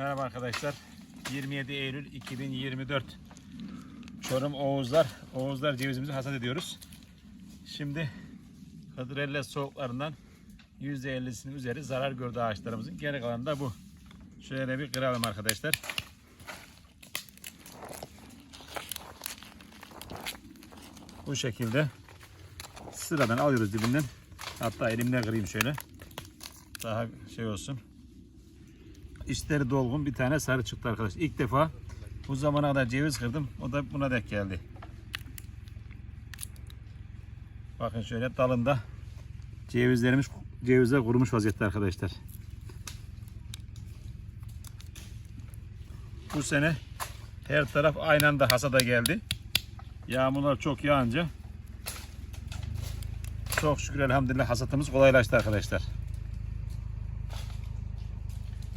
Merhaba arkadaşlar. 27 Eylül 2024. Çorum Oğuzlar. Oğuzlar cevizimizi hasat ediyoruz. Şimdi Hıdrellez soğuklarından %50'sinin üzeri zarar gördü ağaçlarımızın. Geri kalanı da bu. Şöyle bir kıralım arkadaşlar. Bu şekilde sıradan alıyoruz dibinden. Hatta elimle kırayım şöyle. Daha şey olsun. İçleri dolgun bir tane sarı çıktı arkadaş. İlk defa bu zamana kadar ceviz kırdım. O da buna denk geldi. Bakın şöyle dalında cevizlerimiz cevizler kurumuş vaziyette arkadaşlar. Bu sene her taraf aynı anda hasada geldi. Yağmurlar çok yağınca çok şükür elhamdülillah hasatımız kolaylaştı arkadaşlar.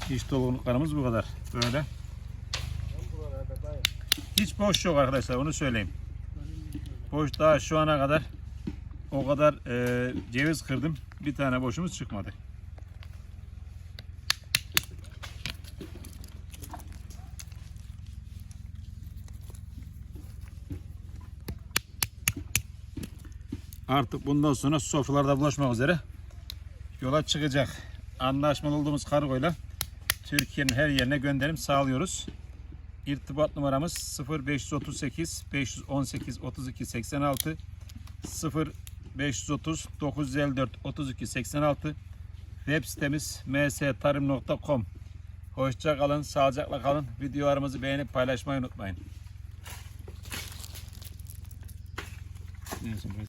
İş dolgunluklarımız bu kadar. Böyle. Hiç boş yok arkadaşlar onu söyleyeyim. Boş daha şu ana kadar o kadar e, ceviz kırdım. Bir tane boşumuz çıkmadı. Artık bundan sonra sofralarda bulaşmak üzere yola çıkacak. Anlaşmalı olduğumuz kargoyla Türkiye'nin her yerine gönderim sağlıyoruz. İrtibat numaramız 0538 518 32 86 0530 954 32 86 Web sitemiz mstarım.com Hoşça kalın, sağlıcakla kalın. Videolarımızı beğenip paylaşmayı unutmayın.